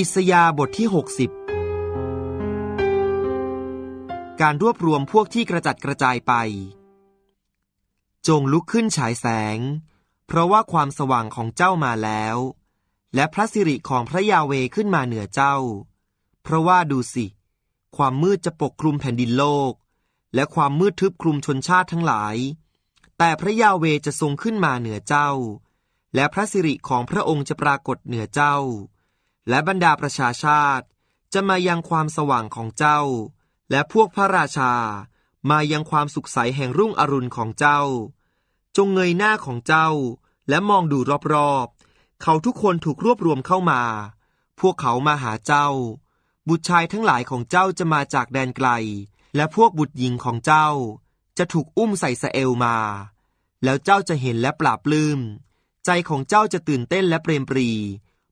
อิสยาบทที่ 60 การรวบรวมพวกที่กระจัดกระจายไป จงลุกขึ้นฉายแสง เพราะว่าความสว่างของเจ้ามาแล้ว และพระสิริของพระยาเวขึ้นมาเหนือเจ้า เพราะว่าดูสิ ความมืดจะปกคลุมแผ่นดินโลก และความมืดทึบคลุมชนชาติทั้งหลาย แต่พระยาเวจะทรงขึ้นมาเหนือเจ้า และพระสิริของพระองค์จะปรากฏเหนือเจ้า และบรรดาประชาชาติ จะมายังความสว่างของเจ้า และพวกพระราชา มายังความสุขใสแห่งรุ่งอรุณของเจ้า จงเงยหน้าของเจ้า และมองดูรอบๆ เขาทุกคนถูกรวบรวมเข้ามา พวกเขามาหาเจ้า บุตรชายทั้งหลายของเจ้าจะมาจากแดนไกล และพวกบุตรหญิงของเจ้า จะถูกอุ้มใส่สะเอลมา แล้วเจ้าจะเห็นและปราบปลื้ม ใจของเจ้าจะตื่นเต้นและเปรมปรี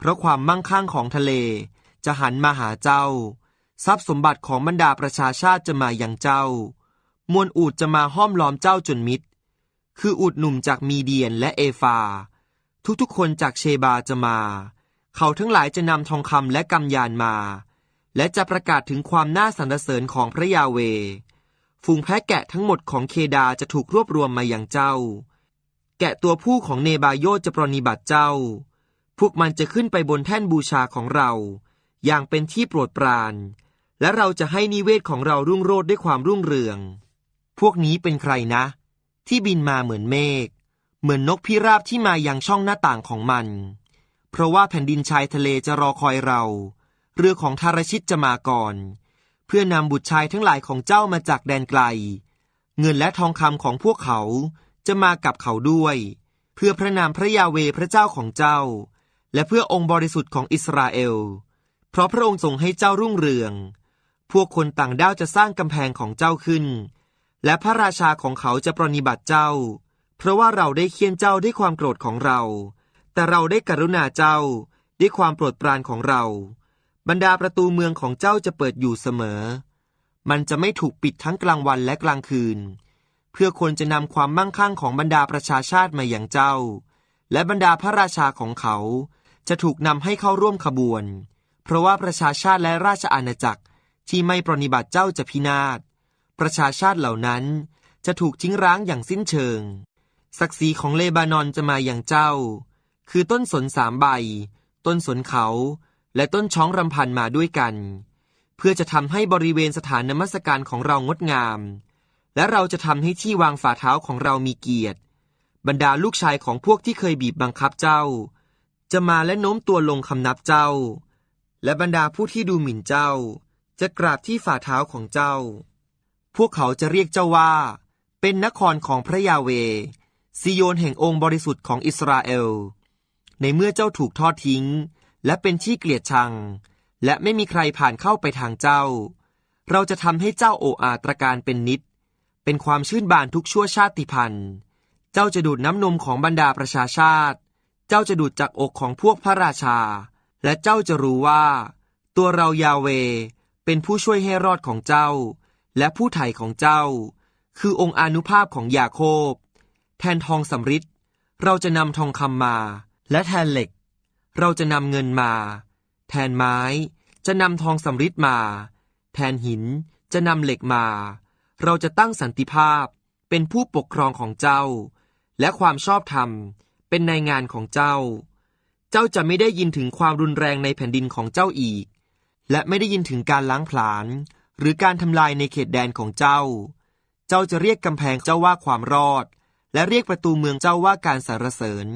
เพราะความมั่งคั่งของทะเล จะหันมาหาเจ้า ทรัพย์สมบัติของบรรดาประชาชาติจะมาอย่างเจ้า มวลอูดจะมาห้อมล้อมเจ้าจนมิดคืออูดหนุ่มจากมีเดียนและเอฟา ทุกๆคนจากเชบาจะมา เขาทั้งหลายจะนำทองคำและกำยานมา และจะประกาศถึงความน่าสรรเสริญของพระยาเว ฝูงแพะแกะทั้งหมดของเคดาจะถูกรวบรวมมาอย่างเจ้า แกะตัวผู้ของเนบาโยจะปรนนิบัติเจ้า พวกมันจะขึ้นไปบนแท่นบูชาของเรา อย่างเป็นที่โปรดปราน และเราจะให้นิเวศของเรารุ่งโรจน์ด้วยความรุ่งเรือง พวกนี้เป็นใครนะ ที่บินมาเหมือนเมฆ เหมือนนกพิราบที่มายังช่องหน้าต่างของมัน เพราะว่าแผ่นดินชายทะเลจะรอคอยเรา เรือของทารชิตจะมาก่อน เพื่อนำบุตรชายทั้งหลายของเจ้ามาจากแดนไกล เงินและทองคำของพวกเขาจะมากับเขาด้วย เพื่อพระนามพระยาเวพระเจ้าของเจ้า และเพื่อองค์บริสุทธิ์ของอิสราเอล เพราะพระองค์ทรงให้เจ้ารุ่งเรือง พวกคนต่างด้าวจะสร้างกำแพงของเจ้าขึ้น และพระราชาของเขาจะปรนนิบัติเจ้า เพราะว่าเราได้เคี่ยนเจ้าด้วยความโกรธของเรา แต่เราได้กรุณาเจ้าด้วยความโปรดปรานของเรา บรรดาประตูเมืองของเจ้าจะเปิดอยู่เสมอ มันจะไม่ถูกปิดทั้งกลางวันและกลางคืน เพื่อคนจะนำความมั่งคั่งของบรรดาประชาชาติมาอย่างเจ้า และบรรดาพระราชาของเขา จะถูกนำให้เข้าร่วมขบวน เพราะว่าประชาชาติและราชอาณาจักรที่ไม่ปรนนิบัติเจ้าจะพินาศ ประชาชาติเหล่านั้นจะถูกทิ้งร้างอย่างสิ้นเชิง ศักดิ์ศรีของเลบานอนจะมาอย่างเจ้า คือต้นสนสามใบ ต้นสนเขา และต้นช้องรำพันมาด้วยกัน เพื่อจะทำให้บริเวณสถานนมัสการของเรางดงาม และเราจะทำให้ที่วางฝ่าเท้าของเรามีเกียรติ บรรดาลูกชายของพวกที่เคยบีบบังคับเจ้า จะมาและโน้มตัวลงคำนับเจ้า และบรรดาผู้ที่ดูหมิ่นเจ้า จะกราบที่ฝ่าเท้าของเจ้า พวกเขาจะเรียกเจ้าว่า เป็นนครของพระยาเวซิโยนแห่งองค์บริสุทธิ์ของอิสราเอล ในเมื่อเจ้าถูกทอดทิ้ง และเป็นที่เกลียดชัง และไม่มีใครผ่านเข้าไปทางเจ้า เราจะทำให้เจ้าโออาตรการเป็นนิด เป็นความชื่นบานทุกชั่วชาติพันธุ์ เจ้าจะดูดน้ำนมของบรรดาประชาชาติ เจ้าจะดูดจากอกของพวกพระราชา และเจ้าจะรู้ว่า ตัวเรายาเวเป็นผู้ช่วยให้รอดของเจ้า และผู้ไถ่ของเจ้า คือองค์อนุภาพของยาโคบ แทนทองสำริดเราจะนำทองคำมา และแทนเหล็ก เราจะนำเงินมา แทนไม้ จะนำทองสำริดมา แทนหินจะนำเหล็กมา เราจะตั้งสันติภาพเป็นผู้ปกครองของเจ้า และความชอบธรรม เป็นในงานของเจ้า เจ้าจะไม่ได้ยินถึงความรุนแรงในแผ่นดินของเจ้าอีก และไม่ได้ยินถึงการล้างผลาญหรือการทำลายในเขตแดนของเจ้า เจ้าจะเรียกกำแพงเจ้าว่าความรอด และเรียกประตูเมืองเจ้าว่าการสรรเสริญ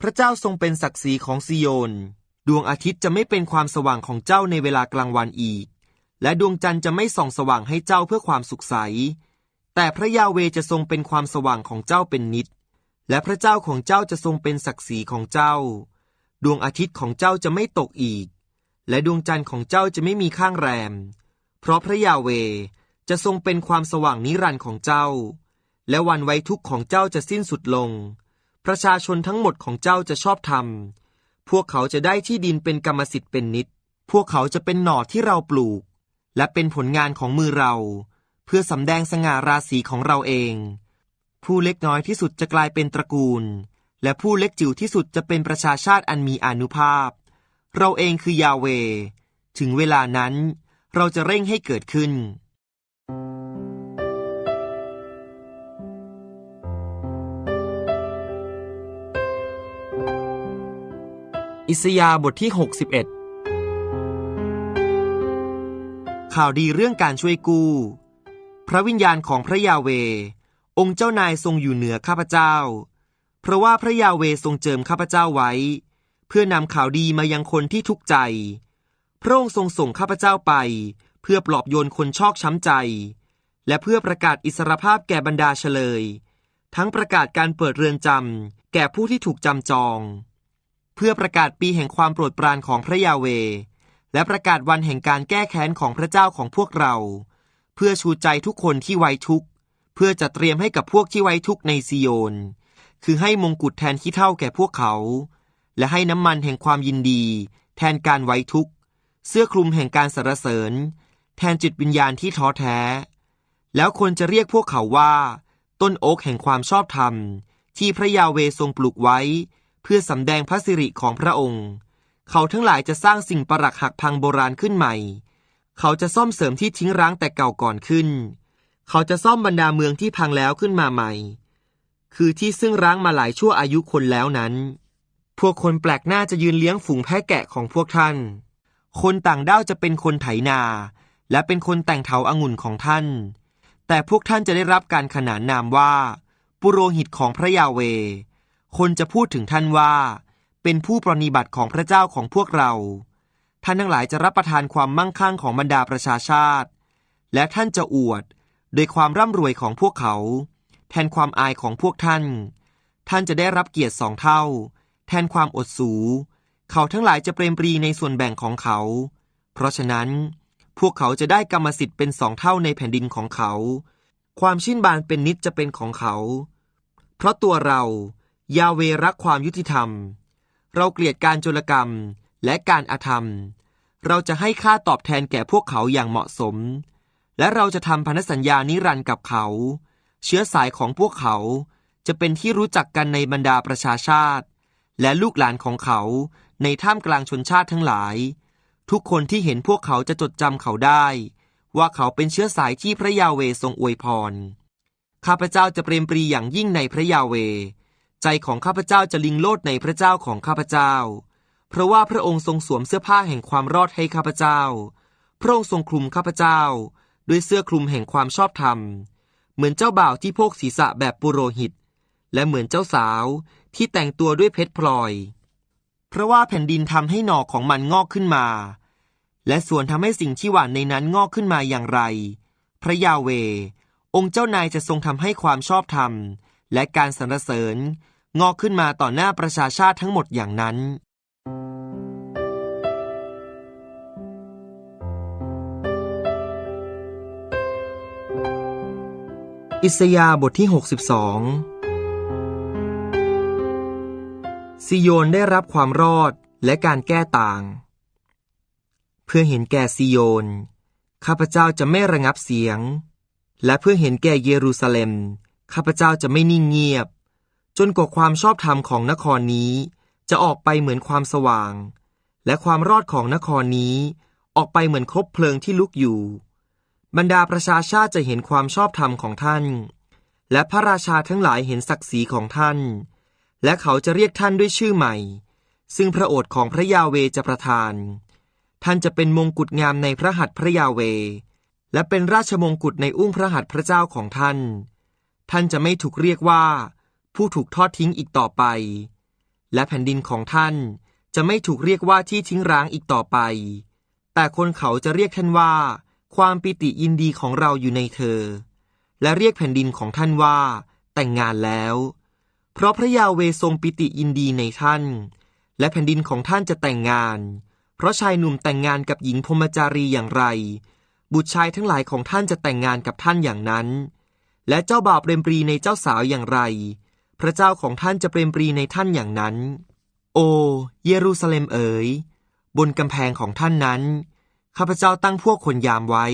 พระเจ้าทรงเป็นศักดิ์ศรีของซิโยน ดวงอาทิตย์จะไม่เป็นความสว่างของเจ้าในเวลากลางวันอีก และดวงจันทร์จะไม่ส่องสว่างให้เจ้าเพื่อความสุขใส แต่พระยาเวจะทรงเป็นความสว่างของเจ้าเป็นนิด และพระเจ้าของเจ้าจะทรงเป็นศักดิ์ศรีของเจ้า ดวงอาทิตย์ของเจ้าจะไม่ตกอีก และดวงจันทร์ของเจ้าจะไม่มีข้างแรม เพราะพระยาเวจะทรงเป็นความสว่างนิรันดร์ของเจ้า และวันไว้ทุกข์ของเจ้าจะสิ้นสุดลง ประชาชนทั้งหมดของเจ้าจะชอบธรรม พวกเขาจะได้ที่ดินเป็นกรรมสิทธิ์เป็นนิด พวกเขาจะเป็นหน่อที่เราปลูก และเป็นผลงานของมือเรา เพื่อสำแดงสง่าราศีของเราเอง ผู้เล็กน้อยที่สุดจะกลายเป็นตระกูล และผู้เล็กจิ๋วที่สุดจะเป็นประชาชาติอันมีอนุภาพ เราเองคือยาเว ถึงเวลานั้น เราจะเร่งให้เกิดขึ้นอิสยาห์บทที่ 61 ข่าวดีเรื่องการช่วยกู้ พระวิญญาณของพระยาเว องค์เจ้านายทรงอยู่เหนือข้าพเจ้า เพราะว่าพระยาเวทรงเจิมข้าพเจ้าไว้ เพื่อนำข่าวดีมายังคนที่ทุกข์ใจ พระองค์ทรงส่งข้าพเจ้าไป เพื่อปลอบโยนคนชอกช้ำใจ และเพื่อประกาศอิสรภาพแก่บรรดาเฉลย ทั้งประกาศการเปิดเรือนจำแก่ผู้ที่ถูกจำจอง เพื่อประกาศปีแห่งความโปรดปรานของพระยาเว และประกาศวันแห่งการแก้แค้นของพระเจ้าของพวกเรา เพื่อชูใจทุกคนที่ไว้ทุกข์ เพื่อจะเตรียมให้กับพวกที่ไว้ทุกในซิโยน คือให้มงกุฎแทนขี้เท่าแก่พวกเขา และให้น้ำมันแห่งความยินดี แทนการไว้ทุกเสื้อคลุมแห่งการสรรเสริญ แทนจิตวิญญาณที่ท้อแท้ แล้วคนจะเรียกพวกเขาว่า ต้นโอ๊กแห่งความชอบธรรม ที่พระยาเวทรงปลูกไว้ เพื่อสำแดงพระสิริของพระองค์ เขาทั้งหลายจะสร้างสิ่งประหลักหักพังโบราณขึ้นใหม่ เขาจะซ่อมเสริมที่ทิ้งร้างแต่เก่าก่อนขึ้น เขาจะซ่อมบรรดาเมืองที่พังแล้วขึ้นมาใหม่ คือที่ซึ่งร้างมาหลายชั่วอายุคนแล้วนั้น พวกคนแปลกหน้าจะยืนเลี้ยงฝูงแพะแกะของพวกท่าน คนต่างด้าวจะเป็นคนไถนา และเป็นคนแต่งเถาอางุ่นของท่าน แต่พวกท่านจะได้รับการขนานนามว่า ปุโรหิตของพระยาเว คนจะพูดถึงท่านว่า เป็นผู้ปรนนิบัติของพระเจ้าของพวกเรา ท่านทั้งหลายจะรับประทานความมั่งคั่งของบรรดาประชาชาติ และท่านจะอวด โดยความร่ำรวยของพวกเขา แทนความอายของพวกท่าน ท่านจะได้รับเกียรติสองเท่า แทนความอดสู เขาทั้งหลายจะเปรมปรีในส่วนแบ่งของเขา เพราะฉะนั้น พวกเขาจะได้กรรมสิทธิ์เป็นสองเท่าในแผ่นดินของเขา ความชื่นบานเป็นนิจจะเป็นของเขา เพราะตัวเรายาเวรักความยุติธรรม เราเกลียดการโจรกรรมและการอาธรรม เราจะให้ค่าตอบแทนแก่พวกเขาอย่างเหมาะสม และเราจะทำพันธสัญญานิรันดร์กับเขา เชื้อสายของพวกเขาจะเป็นที่รู้จักกันในบรรดาประชาชาติ และลูกหลานของเขาในท่ามกลางชนชาติทั้งหลาย ทุกคนที่เห็นพวกเขาจะจดจำเขาได้ ว่าเขาเป็นเชื้อสายที่พระยาเวทรงอวยพร ข้าพเจ้าจะเปรมปรีอย่างยิ่งในพระยาเว ใจของข้าพเจ้าจะลิงโลดในพระเจ้าของข้าพเจ้า เพราะว่าพระองค์ทรงสวมเสื้อผ้าแห่งความรอดให้ข้าพเจ้า พระองค์ทรงคลุมข้าพเจ้า ด้วยเสื้อคลุมแห่งความชอบธรรม เหมือนเจ้าบ่าวที่โพกศีรษะแบบปุโรหิต และเหมือนเจ้าสาวที่แต่งตัวด้วยเพชรพลอย เพราะว่าแผ่นดินทำให้หน่อของมันงอกขึ้นมา และส่วนทำให้สิ่งที่หวานในนั้นงอกขึ้นมาอย่างไร พระยาเว องค์เจ้านายจะทรงทำให้ความชอบธรรม และการสรรเสริญงอกขึ้นมาต่อหน้าประชาชาติทั้งหมดอย่างนั้น อิสยาบทที่ 62 ซิโยนได้รับความรอดและการแก้ต่าง เพื่อเห็นแก่ซิโยน ข้าพเจ้าจะไม่ระงับเสียง และเพื่อเห็นแก่เยรูซาเล็ม ข้าพเจ้าจะไม่นิ่งเงียบ จนกว่าความชอบธรรมของนครนี้ จะออกไปเหมือนความสว่าง และความรอดของนครนี้ ออกไปเหมือนคบเพลิงที่ลุกอยู่ บรรดาประชาชาติจะเห็นความชอบธรรมของท่าน และพระราชาทั้งหลายเห็นศักดิ์ศรีของท่าน และเขาจะเรียกท่านด้วยชื่อใหม่ ซึ่งพระโอษฐ์ของพระยาเวจะประทาน ท่านจะเป็นมงกุฎงามในพระหัตถ์พระยาเว และเป็นราชมงกุฎในอุ้งพระหัตถ์พระเจ้าของท่าน ท่านจะไม่ถูกเรียกว่า ผู้ถูกทอดทิ้งอีกต่อไป และแผ่นดินของท่านจะไม่ถูกเรียกว่าที่ทิ้งร้างอีกต่อไป แต่คนเขาจะเรียกท่านว่า ความปิติยินดีของเราอยู่ในเธอ และเรียกแผ่นดินของท่านว่า แต่งงานแล้ว เพราะพระยาเวทรงปิติยินดีในท่าน และแผ่นดินของท่านจะแต่งงาน เพราะชายหนุ่มแต่งงานกับหญิงพรมจารีอย่างไร บุตรชายทั้งหลายของท่านจะแต่งงานกับท่านอย่างนั้น และเจ้าบ่าวเปรมปรีในเจ้าสาวอย่างไร พระเจ้าของท่านจะเปรมปรีในท่านอย่างนั้น โอ เยรูซาเล็มเอ๋ยบนกำแพงของท่านนั้น ข้าพเจ้าตั้งพวกคนยามไว้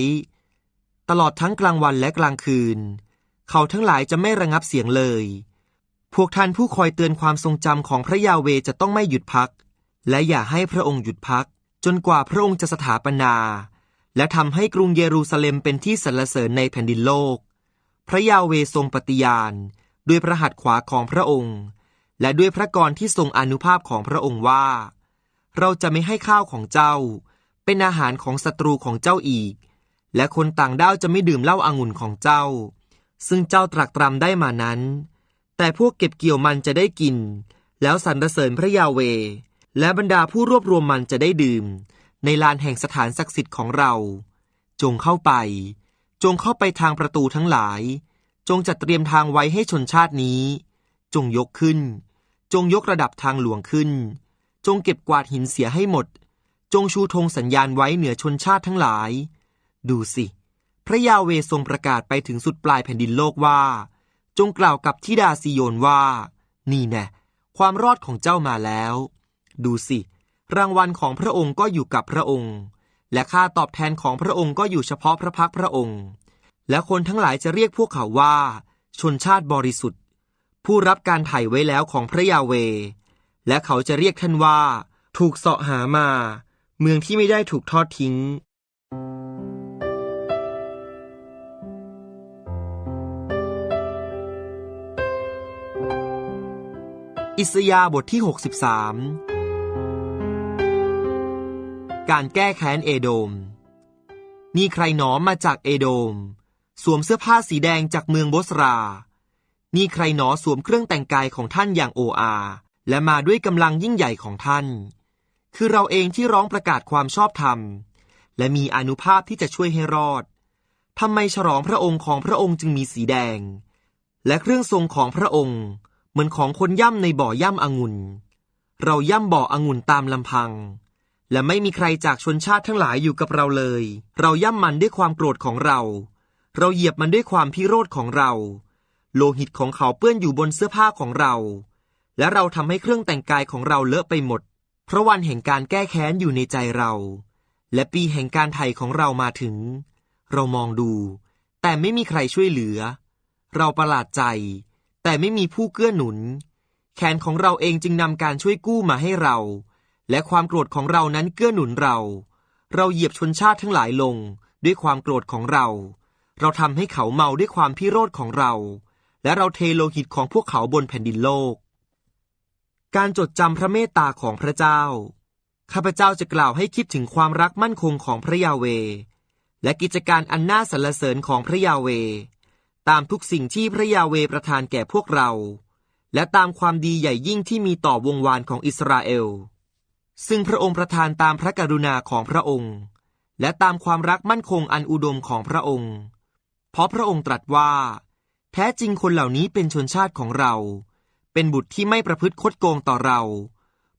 ตลอดทั้งกลางวันและกลางคืน เขาทั้งหลายจะไม่ระงับเสียงเลย พวกท่านผู้คอยเตือนความทรงจำของพระยาเวจะต้องไม่หยุดพัก และอย่าให้พระองค์หยุดพัก จนกว่าพระองค์จะสถาปนา และทำให้กรุงเยรูซาเล็มเป็นที่สรรเสริญในแผ่นดินโลก พระยาเวทรงปฏิญาณ ด้วยพระหัตถ์ขวาของพระองค์ และด้วยพระกรที่ทรงอนุภาพของพระองค์ว่า เราจะไม่ให้ข้าวของเจ้า เป็นอาหารของศัตรูของเจ้าอีก และคนต่างด้าวจะไม่ดื่มเหล้าอางุ่นของเจ้า ซึ่งเจ้าตรักตรำได้มานั้น แต่พวกเก็บเกี่ยวมันจะได้กิน แล้วสรรเสริญพระยาเว และบรรดาผู้รวบรวมมันจะได้ดื่ม ในลานแห่งสถานศักดิ์สิทธิ์ของเรา จงเข้าไป จงเข้าไปทางประตูทั้งหลาย จงจัดเตรียมทางไว้ให้ชนชาตินี้ จงยกขึ้น จงยกระดับทางหลวงขึ้น จงเก็บกวาดหินเสียให้หมด จงชูธงสัญญาณไว้เหนือชนชาติทั้งหลาย ดูสิ พระยาเวทรงประกาศไปถึงสุดปลายแผ่นดินโลกว่า จงกล่าวกับทิดาซิโยนว่า นี่แน่ความรอดของเจ้ามาแล้ว ดูสิ รางวัลของพระองค์ก็อยู่กับพระองค์ และค่าตอบแทนของพระองค์ก็อยู่เฉพาะพระพักพระองค์ และคนทั้งหลายจะเรียกพวกเขาว่า ชนชาติบริสุทธิ์ ผู้รับการไถ่ไว้แล้วของพระยาเว และเขาจะเรียกท่านว่า ถูกเสาะหามา เมืองที่ไม่ได้ถูกทอดทิ้ง อิสยาบทที่ 63 การแก้แค้นเอโดมมีใครหนอมาจากเอโดม สวมเสื้อผ้าสีแดงจากเมืองโบสรามีใครหนอสวมเครื่องแต่งกายของท่านอย่างโออา และมาด้วยกำลังยิ่งใหญ่ของท่าน คือเราเองที่ร้องประกาศความชอบธรรม และมีอนุภาพที่จะช่วยให้รอดทำไมฉลองพระองค์ของพระองค์จึงมีสีแดง และเครื่องทรงของพระองค์ เหมือนของคนย่ำในบ่อย่ำองุ่น เราย่ำบ่อองุ่นตามลำพัง และไม่มีใครจากชนชาติทั้งหลายอยู่กับเราเลย เราย่ำมันด้วยความโกรธของเรา เราเหยียบมันด้วยความพิโรธของเรา โลหิตของเขาเปื้อนอยู่บนเสื้อผ้าของเรา และเราทำให้เครื่องแต่งกายของเราเลอะไปหมด พราะวันแห่งการแก้แค้นอยู่ในใจเรา และปีแห่งการไถ่ของเรามาถึง เรามองดู แต่ไม่มีใครช่วยเหลือ เราประหลาดใจ แต่ไม่มีผู้เกื้อหนุน แขนของเราเองจึงนำการช่วยกู้มาให้เรา และความโกรธของเรานั้นเกื้อหนุนเรา เราเหยียบชนชาติทั้งหลายลงด้วยความโกรธของเรา เราทำให้เขาเมาด้วยความพิโรธของเรา และเราเทโลหิตของพวกเขาบนแผ่นดินโลก การจดจำพระเมตตาของพระเจ้า ข้าพเจ้าจะกล่าวให้คิดถึงความรักมั่นคงของพระยาเว และกิจการอันน่าสรรเสริญของพระยาเว ตามทุกสิ่งที่พระยาเวประทานแก่พวกเรา และตามความดีใหญ่ยิ่งที่มีต่อวงวานของอิสราเอล ซึ่งพระองค์ประทานตามพระกรุณาของพระองค์ และตามความรักมั่นคงอันอุดมของพระองค์ เพราะพระองค์ตรัสว่า แท้จริงคนเหล่านี้เป็นชนชาติของเรา เป็นบุตรที่ไม่ประพฤติคดโกงต่อเรา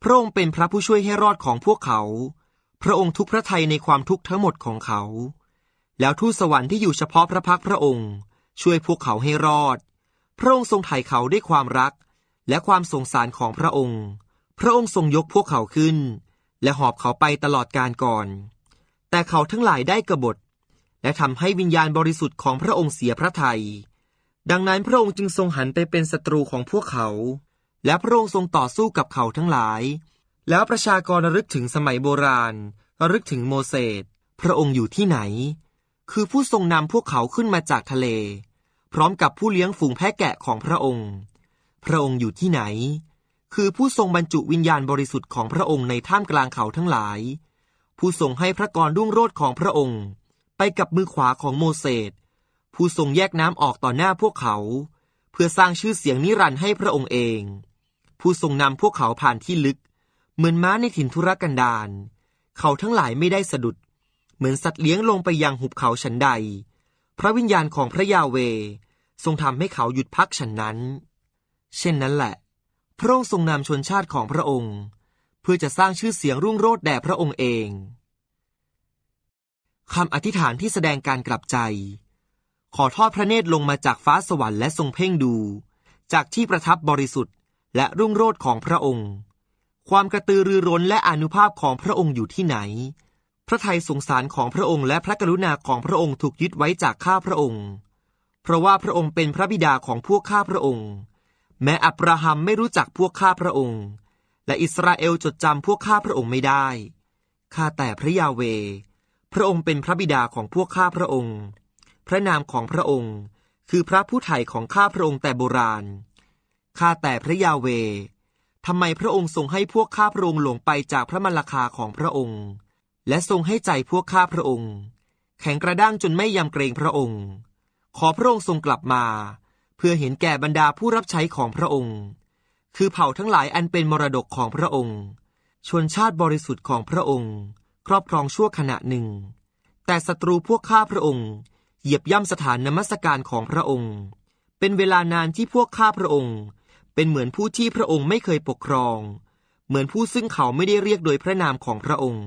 พระองค์เป็นพระผู้ช่วยให้รอดของพวกเขา พระองค์ทุกพระทัยในความทุกข์ทั้งหมดของเขา แล้วทูตสวรรค์ที่อยู่เฉพาะพระพักพระองค์ ช่วยพวกเขาให้รอด พระองค์ทรงไถ่เขาด้วยความรัก และความสงสารของพระองค์ พระองค์ทรงยกพวกเขาขึ้น และหอบเขาไปตลอดการก่อน แต่เขาทั้งหลายได้กบฏ และทำให้วิญญาณบริสุทธิ์ของพระองค์เสียพระทยัย ดังนั้นพระองค์จึงทรงหันไปเป็นศัตรูของพวกเขา และพระองค์ทรงต่อสู้กับเขาทั้งหลาย แล้วประชากรระลึกถึงสมัยโบราณระลึกถึงโมเสสพระองค์อยู่ที่ไหน คือผู้ทรงนำพวกเขาขึ้นมาจากทะเล พร้อมกับผู้เลี้ยงฝูงแพะแกะของพระองค์ พระองค์อยู่ที่ไหน คือผู้ทรงบรรจุวิญญาณบริสุทธิ์ของพระองค์ในท่ามกลางเขาทั้งหลาย ผู้ทรงให้พระกรรุ่งโรจน์ของพระองค์ ไปกับมือขวาของโมเสส ผู้ทรงแยกน้ำออกต่อหน้าพวกเขา เพื่อสร้างชื่อเสียงนิรันดร์ให้พระองค์เอง ผู้ทรงนำพวกเขาผ่านที่ลึก เหมือนม้าในถิ่นทุรกันดารเขาทั้งหลายไม่ได้สะดุด เหมือนสัตว์เลี้ยงลงไปยังหุบเขาฉันใด พระวิญญาณของพระยาเว ทรงทำให้เขาหยุดพักฉันนั้น เช่นนั้นแหละ พระองค์ทรงนำชนชาติของพระองค์ เพื่อจะสร้างชื่อเสียงรุ่งโรจน์แด่พระองค์เองคำอธิษฐานที่แสดงการกลับใจ ขอทอดพระเนตรลงมาจากฟ้าสวรรค์และทรงเพ่งดู จากที่ประทับบริสุทธิ์ และรุ่งโรจน์ของพระองค์ ความกระตือรือร้นและอนุภาพของพระองค์อยู่ที่ไหน พระทัยสงสารของพระองค์และพระกรุณาของพระองค์ถูกยึดไว้จากข้าพระองค์ เพราะว่าพระองค์เป็นพระบิดาของพวกข้าพระองค์ แม้อับราฮัมไม่รู้จักพวกข้าพระองค์ และอิสราเอลจดจำพวกข้าพระองค์ไม่ได้ข้าแต่พระยาเว พระองค์เป็นพระบิดาของพวกข้าพระองค์ พระนามของพระองค์ คือพระผู้ไถ่ของข้าพระองค์แต่โบราณ ข้าแต่พระยาเวทำไมพระองค์ทรงให้พวกข้าพระองค์หลงไปจากพระมรรคาของพระองค์ และทรงให้ใจพวกข้าพระองค์ แข็งกระด้างจนไม่ยำเกรงพระองค์ ขอพระองค์ทรงกลับมา เพื่อเห็นแก่บรรดาผู้รับใช้ของพระองค์ คือเผ่าทั้งหลายอันเป็นมรดกของพระองค์ ชนชาติบริสุทธิ์ของพระองค์ ครอบครองชั่วขณะหนึ่ง แต่ศัตรูพวกข้าพระองค์ เหยียบย่ำสถานนมัสการของพระองค์ เป็นเวลานานที่พวกข้าพระองค์ เป็นเหมือนผู้ที่พระองค์ไม่เคยปกครอง เหมือนผู้ซึ่งเขาไม่ได้เรียกโดยพระนามของพระองค์